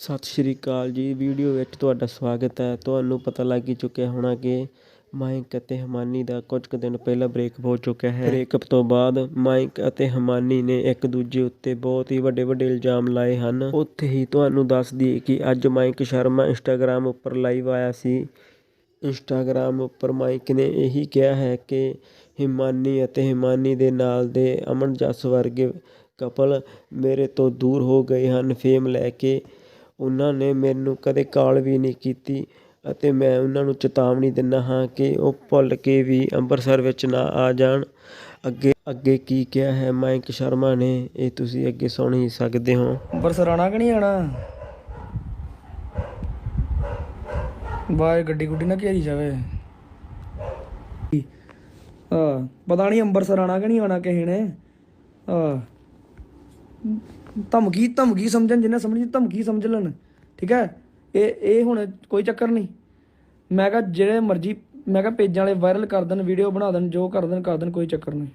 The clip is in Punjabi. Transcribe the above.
ਸਤਿ ਸ਼੍ਰੀ ਅਕਾਲ ਜੀ। ਵੀਡੀਓ ਵਿੱਚ ਤੁਹਾਡਾ ਸਵਾਗਤ ਹੈ। ਤੁਹਾਨੂੰ ਪਤਾ ਲੱਗ ਹੀ ਚੁੱਕਿਆ ਹੋਣਾ ਕਿ ਮਾਈਕ ਅਤੇ ਹਮਾਨੀ ਦਾ ਕੁਝ ਕੁ ਦਿਨ ਪਹਿਲਾਂ ਬ੍ਰੇਕਅਪ ਹੋ ਚੁੱਕਿਆ ਹੈ। ਬ੍ਰੇਕਅਪ ਤੋਂ ਬਾਅਦ ਮਾਈਕ ਅਤੇ ਹਮਾਨੀ ਨੇ ਇੱਕ ਦੂਜੇ ਉੱਤੇ ਬਹੁਤ ਹੀ ਵੱਡੇ ਵੱਡੇ ਇਲਜ਼ਾਮ ਲਾਏ ਹਨ। ਉੱਥੇ ਹੀ ਤੁਹਾਨੂੰ ਦੱਸ ਦਈਏ ਕਿ ਅੱਜ ਮਾਈਕ ਸ਼ਰਮਾ ਇੰਸਟਾਗ੍ਰam ਉੱਪਰ ਲਾਈਵ ਆਇਆ ਸੀ। ਇੰਸਟਾਗ੍ਰam ਉੱਪਰ ਮਾਈਕ ਨੇ ਇਹੀ ਕਿਹਾ ਹੈ ਕਿ ਹਿਮਾਨੀ ਅਤੇ ਹਿਮਾਨੀ ਦੇ ਨਾਲ ਦੇ ਅਮਨ ਜਸ ਵਰਗੇ ਕਪਲ ਮੇਰੇ ਤੋਂ ਦੂਰ ਹੋ ਗਏ ਹਨ। ਫੇਮ ਲੈ ਕੇ ਉਹਨਾਂ ਨੇ ਮੈਨੂੰ ਕਦੇ ਕਾਲ ਵੀ ਨਹੀਂ ਕੀਤੀ ਅਤੇ ਮੈਂ ਉਹਨਾਂ ਨੂੰ ਚੇਤਾਵਨੀ ਦਿੰਦਾ ਹਾਂ ਕਿ ਉਹ ਭੁੱਲ ਕੇ ਵੀ ਅੰਮ੍ਰਿਤਸਰ ਵਿੱਚ ਨਾ ਆ ਜਾਣ। ਅੱਗੇ ਅੱਗੇ ਕੀ ਕਿਹਾ ਹੈ ਮਾਈਕ ਸ਼ਰਮਾ ਨੇ, ਇਹ ਤੁਸੀਂ ਅੱਗੇ ਸੁਣ ਹੀ ਸਕਦੇ ਹੋ। ਅੰਬਰਸਰ ਆਣਾ ਕਿ ਨਹੀਂ ਆਣਾ ਬਾਹਰ ਗੱਡੀ ਗੁੱਡੀ ਨਾ ਘੇਰੀ ਜਾਵੇ। ਹਾਂ, ਪਤਾ ਨਹੀਂ ਅੰਬਰਸਰ ਆਣਾ ਕਿ ਨਹੀਂ ਆਣਾ ਕਿਸੇ ਨੇ। ਹਾਂ। ਧਮਕੀ ਧਮਕੀ ਸਮਝਣ ਜਿੰਨਾ ਸਮਝੀ ਧਮਕੀ ਸਮਝ ਲੈਣ। ਠੀਕ ਹੈ? ਇਹ ਇਹ ਹੁਣ ਕੋਈ ਚੱਕਰ ਨਹੀਂ। ਮੈਂ ਕਿਹਾ, ਜਿਹੜੇ ਮਰਜ਼ੀ, ਮੈਂ ਕਿਹਾ, ਪੇਜਾਂ ਵਾਲੇ ਵਾਇਰਲ ਕਰ ਦੇਣ ਵੀਡੀਓ ਬਣਾ ਦੇਣ, ਜੋ ਕਰ ਦੇਣ ਕਰ ਦੇਣ, ਕੋਈ ਚੱਕਰ ਨਹੀਂ।